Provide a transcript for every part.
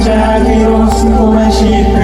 자비로 수고하시다.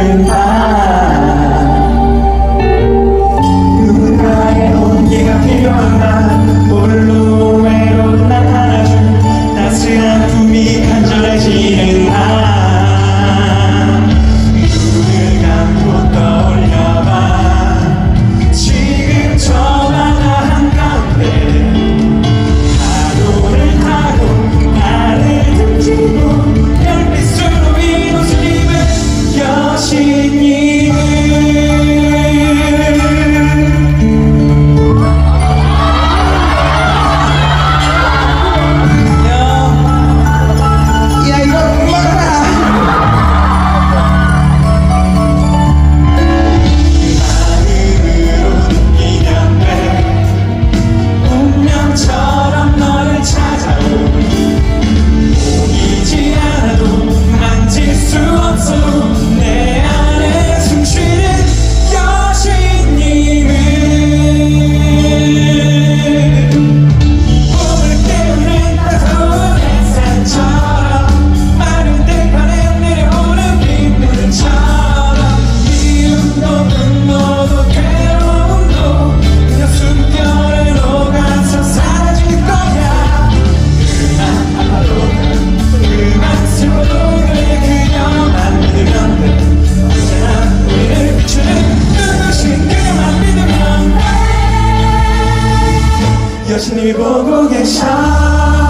예수님이 보고 계셔.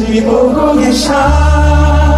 주님이 보고 계셔.